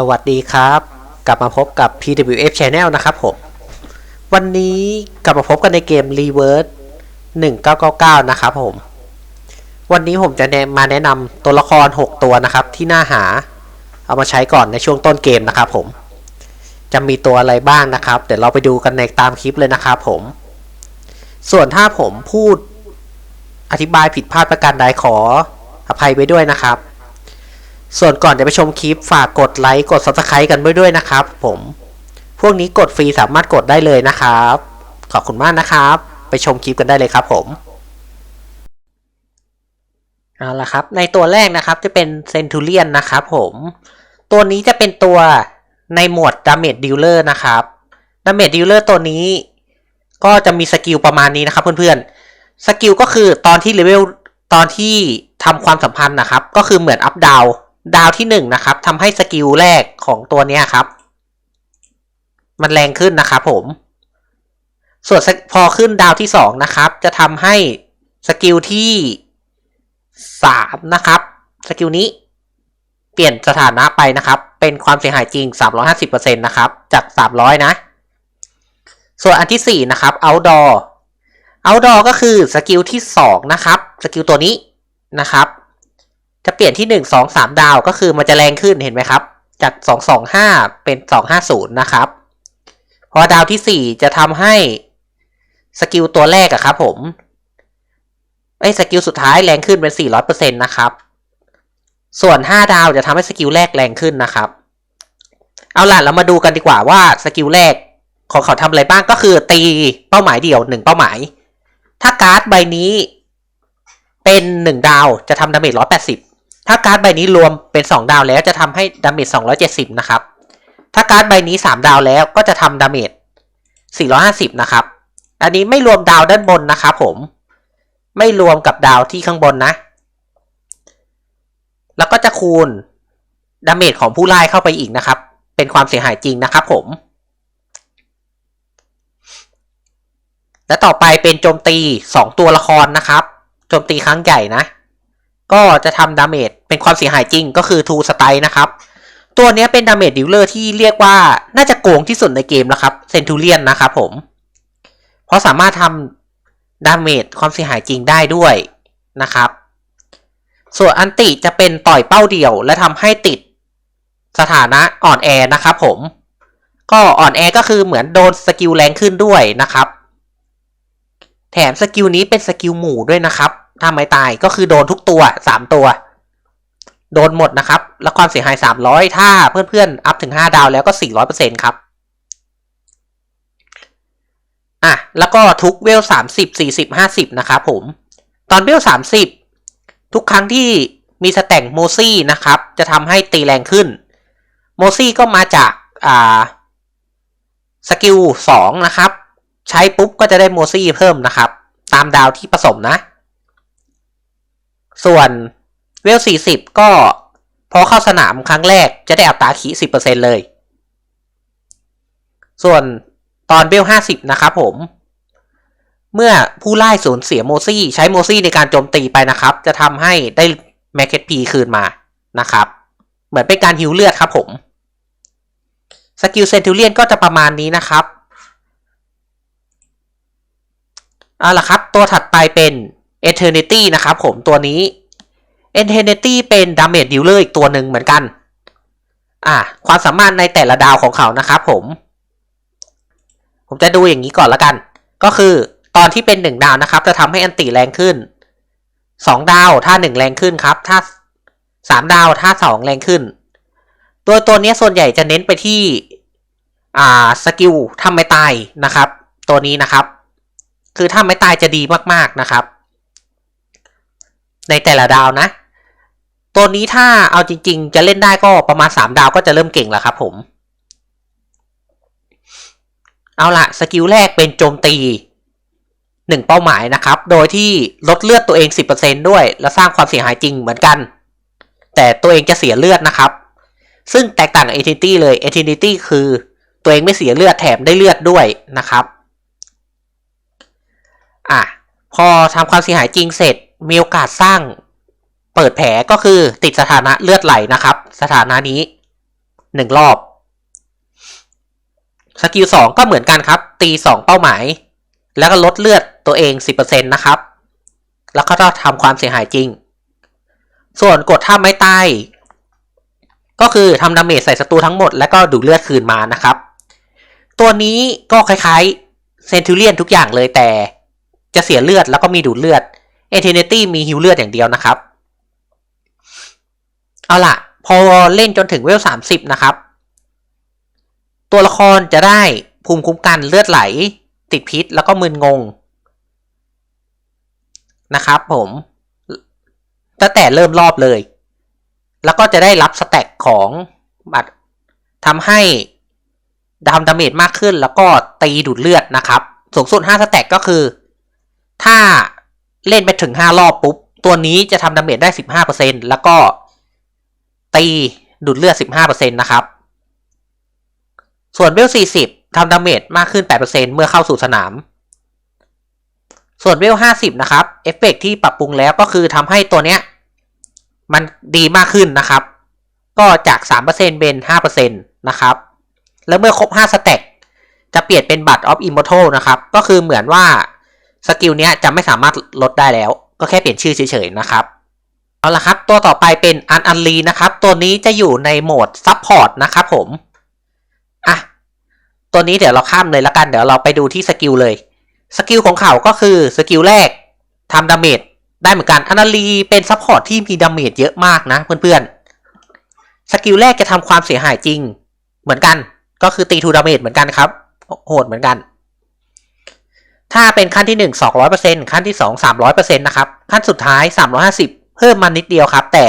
สวัสดีครับ กลับมาพบกับ PWF Channel นะครับผม วันนี้กลับมาพบกันในเกม Reverse 1999 นะครับผม วันนี้ผมจะมาแนะนำตัวละคร 6 ตัวนะครับ ที่น่าหา เอามาใช้ก่อนในช่วงต้นเกมนะครับผม จะมีตัวอะไรบ้างนะครับ เดี๋ยวเราไปดูกันในตามคลิปเลยนะครับผม ส่วนถ้าผมพูดอธิบายผิดพลาดประการใดขออภัยไปด้วยนะครับ ส่วนก่อนจะไปชมคลิปฝากกดไลค์กด subscribe กันไว้ด้วยนะครับ ผม พวกนี้กดฟรีสามารถกดได้เลยนะครับ ขอบคุณมากนะครับ ไปชมคลิปกันได้เลยครับ ผมเอาละครับ ในตัวแรกนะครับจะเป็นเซนทูเลียนนะครับผม ตัวนี้จะเป็นตัวในหมวด Damage Dealer นะครับ Damage Dealer ตัวนี้ ก็จะมีสกิลประมาณนี้นะครับเพื่อนๆสกิลก็คือตอนที่เลเวลตอนที่ทำความสัมพันธ์นะครับ ก็คือเหมือนอัพดาว ดาวที่หนึ่งนะครับทำให้สกิลแรกของตัวเนี้ยครับ มันแรงขึ้นนะครับผม ส่วนพอขึ้นดาวที่สองนะครับ จะทำให้สกิลที่สามนะครับ สกิลนี้เปลี่ยนสถานะไปนะครับ เป็นความเสียหายจริง 350%นะครับ จาก 300 นะ ส่วนอันที่ 4 นะครับ outdoor outdoor ก็คือสกิลที่ 2 นะครับ สกิลตัวนี้นะครับ จะเปลี่ยนที่ 1 2 3 ดาวก็คือมันจะแรงขึ้นเห็นไหมครับ จาก 225 เป็น 250 นะครับพอดาวที่ 4 จะทำให้สกิลตัวแรกอะครับผมไอ้สกิลสุดท้ายแรงขึ้นเป็น 400%นะครับ ส่วน 5 ดาวจะทำให้สกิลแรกแรงขึ้นนะครับ เอาล่ะเรามาดูกันดีกว่าว่าสกิลแรกของเขาทำอะไรบ้างก็คือตีเป้าหมายเดียวหนึ่งเป้าหมาย ถ้าการ์ดใบนี้เป็นหนึ่งดาวจะทำดาเมจร้อยแปดสิบ ถ้าการ์ดใบนี้รวมเป็นสองดาวแล้วจะทำให้ดาเมจสองร้อยเจ็ดสิบนะครับ ถ้าการ์ดใบนี้สามดาวแล้วก็จะทำดาเมจสี่ร้อยห้าสิบนะครับ อันนี้ไม่รวมดาวด้านบนนะครับผม ไม่รวมกับดาวที่ข้างบนนะ แล้วก็จะคูณดาเมจของผู้ไล่เข้าไปอีกนะครับ เป็นความเสียหายจริงนะครับผม และต่อไปเป็นโจมตี 2 ตัวละครนะครับ โจมตีครั้งใหญ่นะ ก็จะทำดาเมจ เป็นความเสียหายจริงก็คือทูสไตนะครับ ตัวนี้เป็นดาเมจดิวเลอร์ที่เรียกว่าน่าจะโกงที่สุดในเกมแล้วครับเซนทูเลียนนะครับผม เพราะสามารถทำดาเมจความเสียหายจริงได้ด้วยนะครับ ส่วนอันติจะเป็นต่อยเป้าเดียว และทำให้ติดสถานะอ่อนแอนะครับผม ก็อ่อนแอก็คือเหมือนโดนสกิลแรงขึ้นด้วยนะครับ แถมสกิลนี้เป็นสกิลหมู่ด้วยนะครับถ้าไม่ตายก็คือโดนทุกตัว 3 ตัว โดนหมดนะครับ แล้วความเสียหาย 300 ถ้าเพื่อนๆ อัพถึง 5 ดาวแล้วก็ 400%ครับ อะ แล้วก็ทุกเวล 30 40 50 นะครับผม ตอนเวล 30 ทุกครั้งที่มีสแต็งโมซี่นะครับ จะทำให้ตีแรงขึ้น โมซี่ก็มาจาก อ่า สกิล 2 นะครับ ใช้ปุ๊บก็จะได้โมซี่เพิ่มนะครับ ตามดาวที่ผสมนะ ส่วน เวล 40 ก็พอเข้าสนามครั้งแรกจะได้อัตราขี10%เลย ส่วนตอนเวล 50 นะครับผม เมื่อผู้ไล่สูญเสียโมซี่ ใช้โมซี่ในการโจมตีไปนะครับ จะทำให้ได้แมคเก็ตพีคืนมานะครับ เหมือนเป็นการฮิวเลือดครับผม สกิลเซนทูเลียนก็จะประมาณนี้นะครับเอาละครับ ตัวถัดไปเป็น Eternity นะครับผมตัวนี้ Eternity เป็น Damage Dealer อีกตัวหนึ่งเหมือนกัน อ่าความสามารถในแต่ละดาวของเขานะครับผม ผมจะดูอย่างนี้ก่อนละกัน ก็คือตอนที่เป็นหนึ่งดาวนะครับ จะทำให้อันติแรงขึ้นสองดาวถ้าหนึ่งแรงขึ้นครับ ถ้าสามดาวถ้าสองแรงขึ้นตัวตัวนี้ส่วนใหญ่จะเน้นไปที่อ่าสกิลทำไม่ตายนะครับ ตัวนี้นะครับ คือถ้าไม่ตายจะดีมากๆนะครับ ในแต่ละดาวนะ ตัวนี้ถ้าเอาจริง ๆ จะเล่นได้ก็ประมาณ 3 ดาวก็จะเริ่มเก่งแล้วครับผม เอาละสกิลแรกเป็นโจมตี 1 เป้าหมายนะครับ โดยที่ลดเลือดตัวเอง 10%ด้วย และสร้างความเสียหายจริงเหมือนกัน แต่ตัวเองจะเสียเลือดนะครับ ซึ่งแตกต่างกับ Eternity เลย Eternity คือตัวเองไม่เสียเลือดแถมได้เลือดด้วยนะครับอะพอทำความเสียหายจริงเสร็จมีโอกาสสร้าง เปิดแผลก็คือติดสถานะเลือดไหลนะครับ สถานะนี้หนึ่งรอบ สกิลสองก็เหมือนกันครับ ตีสองเป้าหมาย แล้วก็ลดเลือดตัวเองสิบเปอร์เซ็นต์นะครับ แล้วก็ต้องทำความเสียหายจริง ส่วนกดท่าไม้ใตายก็คือทำดาเมจใส่ศัตรูทั้งหมดแล้วก็ดูดเลือดคืนมานะครับ ตัวนี้ก็คล้ายๆเซนทูเลียนทุกอย่างเลยแต่จะเสียเลือดแล้วก็มีดูดเลือดเอเทเนตี้มีฮิวเลือดอย่างเดียวนะครับ เอาล่ะพอเล่นจนถึงเวลสามสิบนะครับ ตัวละครจะได้ภูมิคุ้มกันเลือดไหล ติดพิษแล้วก็มึนงง นะครับผมตั้งแต่เริ่มรอบเลย แล้วก็จะได้รับสแต็กของบัตรทำให้ดามดาเมจมากขึ้น แล้วก็ตีดูดเลือดนะครับ สูงสุด5สแต็กก็คือ ถ้าเล่นไปถึง 5 รอบปุ๊บ ตัวนี้จะทำดาเมจได้ 15%แล้วก็ ตีดูดเลือด 15%นะครับ ส่วนเวล40ทำดาเมจมากขึ้น 8%เมื่อเข้าสู่สนาม ส่วนเวล50 นะครับ เอฟเฟกต์ที่ปรับปรุงแล้วก็คือทำให้ตัวเนี้ย มันดีมากขึ้นนะครับ ก็จาก 3%เป็น5%นะครับ แล้วเมื่อครบ 5 สเต็กจะเปลี่ยนเป็นบัตรออฟอิมมอร์ทัลนะครับ ก็คือเหมือนว่าสกิลเนี้ยจะไม่สามารถลดได้แล้ว ก็แค่เปลี่ยนชื่อเฉยๆนะครับ เอาละครับตัวต่อไปเป็นอันอันลีนะครับ ตัวนี้จะอยู่ในโหมดซับพอร์ตนะครับผมอะตัวนี้เดี๋ยวเราข้ามเลยละกันเดี๋ยวเราไปดูที่สกิลเลยสกิลของเขาก็คือสกิลแรกทำดาเมจได้เหมือนกันอันลีเป็นซับพอร์ตที่มีดาเมจเยอะมากนะเพื่อนๆสกิลแรกจะทำความเสียหายจริงเหมือนกันก็คือตีทูดาเมจเหมือนกันครับ โหดเหมือนกัน ถ้าเป็นขั้นที่ 1 200%ขั้นที่ 2 300%นะครับขั้นสุดท้าย 350 เพิ่มมานิดเดียวครับ แต่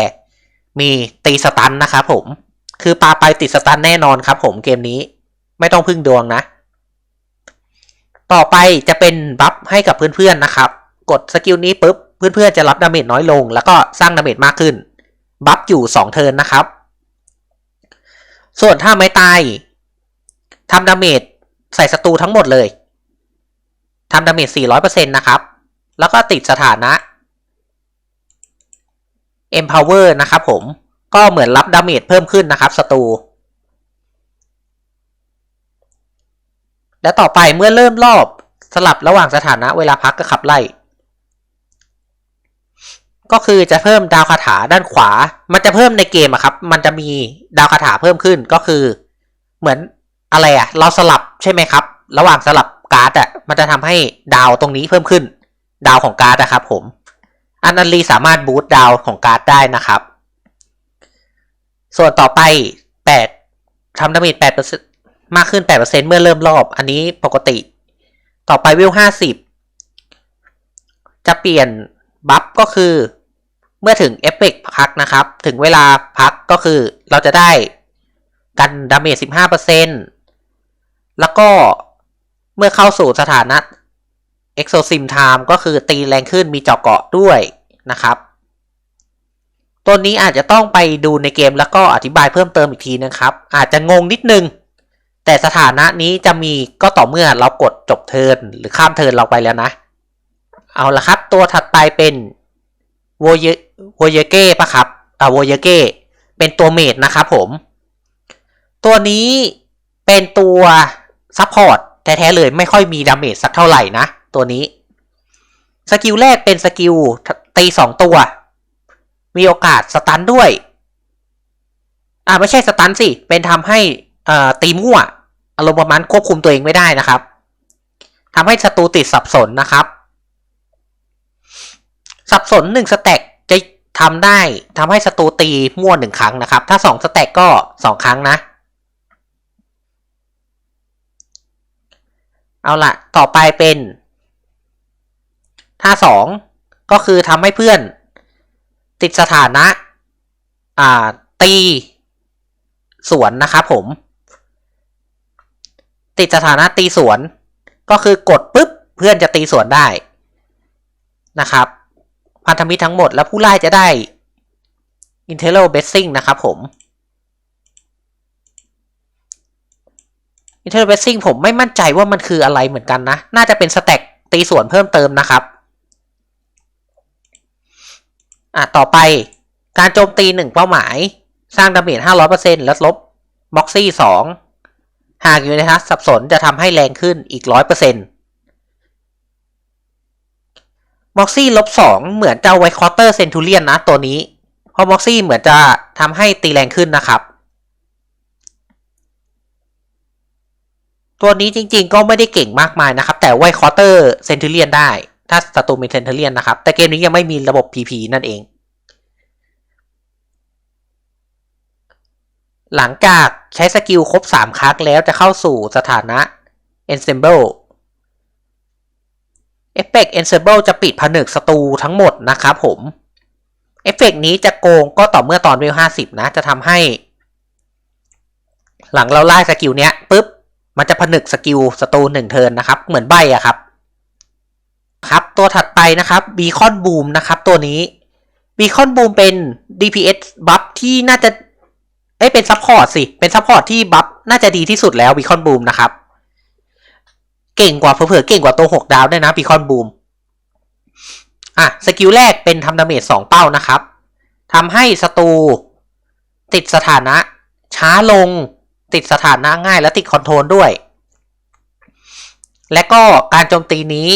มีตีสตันนะครับผม คือปาไปติดสตันแน่นอนครับผมเกมนี้ไม่ต้องพึ่งดวงนะ ต่อไปจะเป็นบัฟให้กับเพื่อนๆนะครับ กดสกิลนี้ปุ๊บเพื่อนๆจะรับดาเมจน้อยลง แล้วก็สร้างดาเมจมากขึ้น บัฟอยู่ 2 เทิร์นนะครับ ส่วนถ้าไม่ตายทำดาเมจใส่ศัตรูทั้งหมดเลยทำดาเมจ400%นะครับ แล้วก็ติดสถานะ empower นะครับผม ก็เหมือนรับดาเมจเพิ่มขึ้นนะครับศัตรูและต่อไปเมื่อเริ่มรอบสลับระหว่างสถานะเวลาพักกับขับไล่ ก็คือจะเพิ่มดาวคาถาด้านขวา มันจะเพิ่มในเกมอะครับ มันจะมีดาวคาถาเพิ่มขึ้นก็คือ เหมือนอะไรอะเราสลับใช่ไหมครับ ระหว่างสลับการ์ดอะมันจะทำให้ดาวตรงนี้เพิ่มขึ้น ดาวของการ์ดอะครับผม อันนันลีสามารถบูตดาวของการ์ดได้นะครับ ส่วนต่อไปแปดทำดาเมจแปดเปอร์เซ็นมากขึ้น 8%เมื่อเริ่มรอบ อันนี้ปกติ ต่อไปวิว 50 จะเปลี่ยนบัฟก็คือ เมื่อถึงเอฟเฟกพักนะครับ ถึงเวลาพักก็คือเราจะได้กันดาเมจ 15%แล้วก็เมื่อเข้าสู่สถานะ Exosim Time ก็คือตีแรงขึ้นมีเจาะเกาะด้วย นะครับ ตัวนี้อาจจะต้องไปดูในเกมแล้วก็อธิบายเพิ่มเติมอีกทีนะครับ อาจจะงงนิดนึง แต่สถานะนี้จะมีก็ต่อเมื่อเรากดจบเทิร์นหรือข้ามเทิร์นเราไปแล้วนะ เอาละครับ ตัวถัดไปเป็นโวเยโวเยเก้ปะครับอ่าโวเยเก้เป็นตัวเมดนะครับผม ตัวนี้เป็นตัวซัพพอร์ตแท้ๆเลยไม่ค่อยมีดาเมจสักเท่าไหร่นะ ตัวนี้ สกิลแรกเป็นสกิล ตีสองตัว มีโอกาสสตันด้วย อ่าไม่ใช่สตันสิ เป็นทำให้อ่าตีมั่ว อารมณ์ประมาณควบคุมตัวเองไม่ได้นะครับทำให้ศัตรูติดสับสนนะครับ สับสนหนึ่งสแต็กจะทำได้ทำให้ศัตรูตีมั่วหนึ่งครั้งนะครับ ถ้าสองสแต็กก็สองครั้งนะ เอาละต่อไปเป็นท่าสอง ก็คือทำให้เพื่อนติดสถานะอ่าตีสวนนะครับผม ติดสถานะตีสวน ก็คือกดปุ๊บเพื่อนจะตีสวนได้นะครับ พันธมิตรทั้งหมดแล้วผู้ไล่จะได้ i n t e l l Blessing นะครับผม i n t e l l Blessing ผมไม่มั่นใจว่ามันคืออะไรเหมือนกันนะ น่าจะเป็นสแต็กตีสวนเพิ่มเติมนะครับ อะต่อไปการโจมตีหนึ่งเป้าหมาย สร้างดาเมจ500%ลดลบม็อกซี่สองหากอยู่ในทัศสับสนจะทำให้แรงขึ้นอีกร้อยเปอร์เซ็นต์ม็อกซี่ลบสองเหมือนจะเอาไวคอเตอร์เซนทูเลียนนะตัวนี้ เพราะม็อกซี่เหมือนจะทำให้ตีแรงขึ้นนะครับ ตัวนี้จริงๆก็ไม่ได้เก่งมากมายนะครับ แต่ไวคอเตอร์เซนทูเลียนได้ ถ้าศัตรูเป็นเซนทูเลียนนะครับ แต่เกมนี้ยังไม่มีระบบ PP นั่นเอง หลังจากใช้สกิลครบ 3 ครั้งแล้วจะเข้าสู่สถานะ Ensemble Effect Ensemble จะปิดผนึกศัตรูทั้งหมดนะครับผมเอฟเฟกนี้จะโกงก็ต่อเมื่อตอนเวล50นะ จะทำให้ หลังเราไล่สกิลเนี้ยปุ๊บ มันจะผนึกสกิลศัตรูหนึ่งเทิร์นนะครับ เหมือนใบอะครับ ครับ ตัวถัดไปนะครับ Beacon Boom นะครับตัวนี้ Beacon Boom เป็น DPS buff ที่น่าจะเอ้ยเป็นซัพพอร์ตสิ เป็นซัพพอร์ตที่บัฟน่าจะดีที่สุดแล้ว Beacon Boom นะครับ เก่งกว่าเผื่อเก่งกว่าตัว6ดาวด้วยนะ Beacon Boom อะสกิลแรกเป็นทำดาเมจสองเป้านะครับทำให้ศัตรูติดสถานะ ช้าลงติดสถานะง่ายและติดคอนโทรลด้วย และก็การโจมตีนี้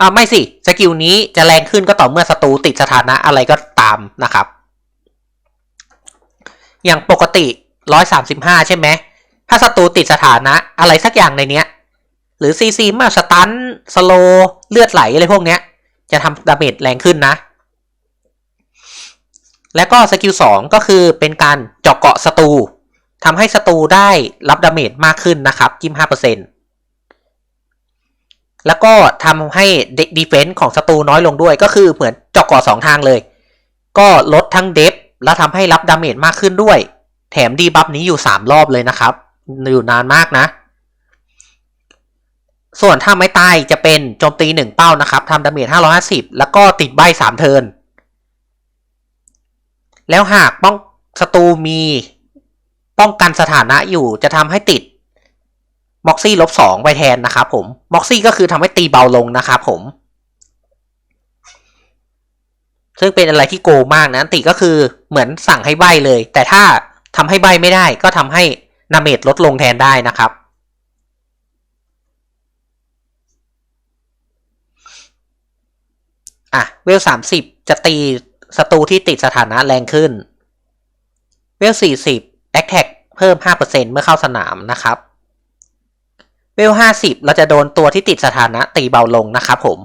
อ่าไม่สิ สกิลนี้จะแรงขึ้นก็ต่อเมื่อศัตรูติดสถานะอะไรก็ตามนะครับ อย่างปกติ 135 ใช่ไหม ถ้าศัตรูติดสถานะอะไรสักอย่างในเนี้ย หรือซีซีมาสตันสโลเลือดไหลอะไรพวกเนี้ย จะทำดาเมจแรงขึ้นนะ และก็สกิล2ก็คือเป็นการเจาะเกาะศัตรูทำให้ศัตรูได้รับดาเมจมากขึ้นนะครับยิ้25% แล้วก็ทำให้ดีเฟนส์ของศัตรูน้อยลงด้วยก็คือเหมือนเจาะกาะสองทางเลย ก็ลดทั้งเดฟแล้วทำให้รับดาเมจมากขึ้นด้วย แถมดีบัฟนี้อยู่สามรอบเลยนะครับ อยู่นานมากนะ ส่วนถ้าไม่ตายจะเป็นโจมตีหนึ่งเป้านะครับทำดาเมจ550 แล้วก็ติดใบสามเทิร์นแล้วหากป้องศัตรูมีป้องกันสถานะอยู่จะทำให้ติด ม็อกซี่ลบสองไปแทนนะครับผมม็อกซี่ก็คือทำให้ตีเบาลงนะครับผม ซึ่งเป็นอะไรที่โกมากนะติก็คือเหมือนสั่งให้ใบเลย แต่ถ้าทำให้ใบไม่ได้ก็ทำให้นาเมจลดลงแทนได้นะครับอะเวลสามสิบจะตีศัตรูที่ติดสถานะแรงขึ้น เวลสี่สิบแอคแท็กเพิ่มห้าเปอร์เซ็นเมื่อเข้าสนามนะครับ เวลห้าสิบเราจะโดนตัวที่ติดสถานะตีเบาลงนะครับผม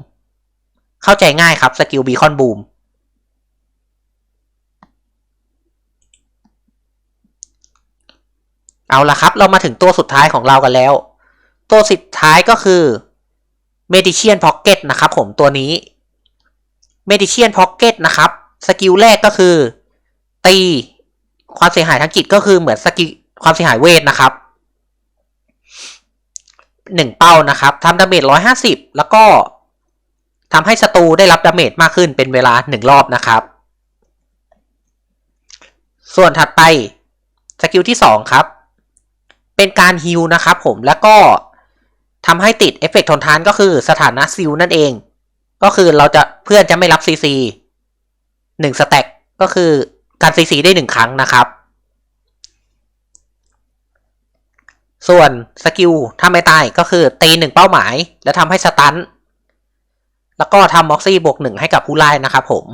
เข้าใจง่ายครับสกิลบีคอนบูมเอาละครับ เรามาถึงตัวสุดท้ายของเรากันแล้ว ตัวสุดท้ายก็คือ Medician Pocket นะครับผมตัวนี้ Medician Pocket นะครับสกิลแรกก็คือ ตีความเสียหายทางจิตก็คือเหมือนสกิลความเสียหายเวทนะครับ หนึ่งเป้านะครับทำดาเมจร้อยห้าสิบแล้วก็ทำให้ศัตรูได้รับดาเมจมากขึ้นเป็นเวลาหนึ่งรอบนะครับ ส่วนถัดไปสกิลที่สองครับ เป็นการฮิลนะครับผมแล้วก็ทำให้ติดเอฟเฟกต์ทนทานก็คือสถานะซิลนั่นเอง ก็คือเราจะเพื่อนจะไม่รับซีซีหนึ่งสแต็กก็คือการซีซีได้หนึ่งครั้งนะครับ ส่วนสกิลถ้าไม่ตายก็คือตีหนึ่งเป้าหมาย แล้วทำให้สตัน แล้วก็ทำม็อกซี่บวกหนึ่งให้กับผู้ไล่นะครับผม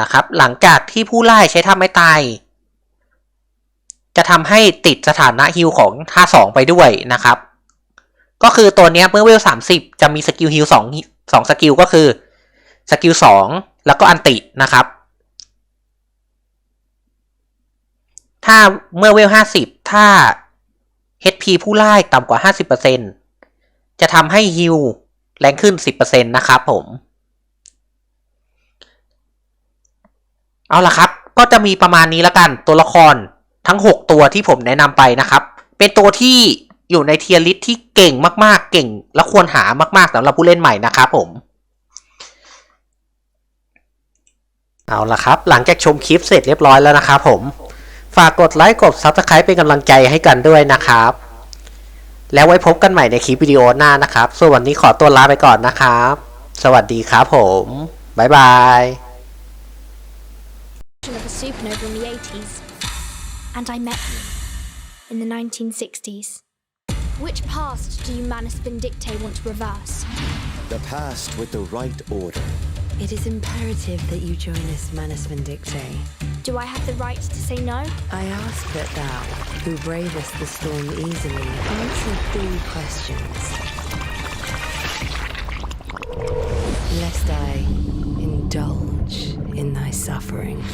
ล่ะครับ หลังจากที่ผู้ไล่ใช้ท่าไม่ตาย จะทำให้ติดสถานะฮิลของท่าสองไปด้วยนะครับ ก็คือตัวนี้เมื่อเวลสามสิบจะมีสกิลฮิลสองสองสกิลก็คือสกิลสองแล้วก็อันตินะครับ ถ้าเมื่อเวลห้าสิบถ้า HP ผู้ไล่ต่ำกว่าห้าสิบเปอร์เซ็นจะทำให้ฮิลแรงขึ้นสิบเปอร์เซ็นนะครับผม เอาละครับ ก็จะมีประมาณนี้แล้วกัน ตัวละครทั้ง 6 ตัวที่ผมแนะนำไปนะครับ เป็นตัวที่อยู่ในเทียร์ลิสที่เก่งมาก ๆ เก่ง และควรหามาก ๆสำหรับผู้เล่นใหม่นะครับผม เอาละครับ หลังจากชมคลิปเสร็จเรียบร้อยแล้วนะครับผม ฝากกดไลค์กด Subscribe เป็นกำลังใจให้กันด้วยนะครับ แล้วไว้พบกันใหม่ในคลิปวิดีโอหน้านะครับ ส่วนวันนี้ขอตัวลาไปก่อนนะครับ สวัสดีครับผมบ๊ายบาย of a supernova in the 80s, and I met you in the 1960s. Which past do you Manus Vindictae want to reverse? The past with the right order. It is imperative that you join us, Manus Vindictae. Do I have the right to say no? I ask that thou, who bravest the storm easily, answer three questions. Lest I indulge in thy suffering.